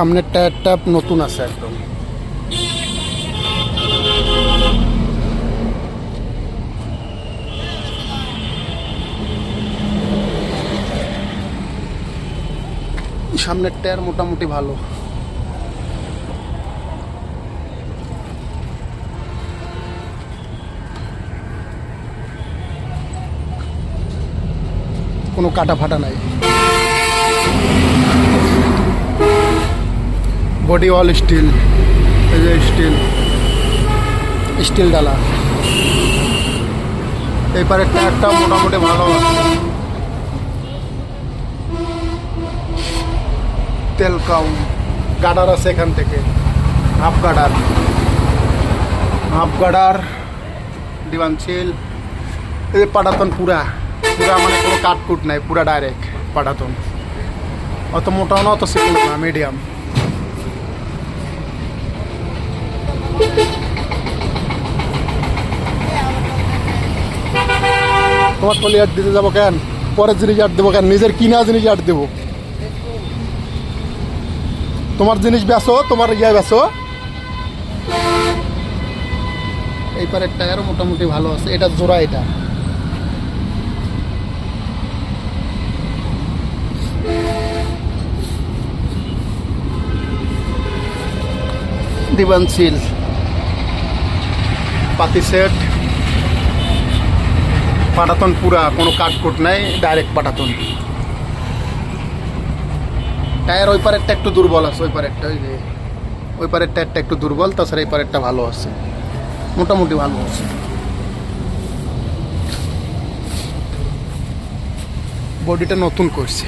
সামনের টায়ারটা নতুন আছে একদম। সামনের টায়ার মোটামুটি ভালো। কোনো কাটা ফাটা নাই। বডি অল স্টিল এই যে স্টিল স্টিল ডালা এই পারের টায়ারটা মোটামুটি ভালো তেল কম গাডার আছে এখান থেকে। হাফ গাডার। হাফ গাডার দিবানশীল এই পাটাতন পুরা। পুরা মানে কোনো কাটকুট নাই, পুরা ডাইরেক্ট পাটাতন। অত মোটাও না, অত সিকুল না মিডিয়াম তোমার টলি আট দিতে যাব কেন? পরের জিনিস আট দেবো কেন? নিজের কিনা জিনিস আট দেবো। তোমার জিনিস বেচো, তোমার ইয়ে বেচো। এই পারের টায়ারও মোটামুটি ভালো আছে, এটা জোড়া এটা। দিবানশীল পাতি সেট। পাটাতন পুরা কোনো কাটকুট নাই ডাইরেক্ট পাটাতন টায়ার ওই পারেরটা একটু দুর্বল আছে, ওই পারেরটা ওই যে ওই পারের টায়ারটা একটু দুর্বল, তাছাড়া এই পারেরটা ভালো আছে। মোটামুটি ভালো আছে। বডিটা নতুন করছে।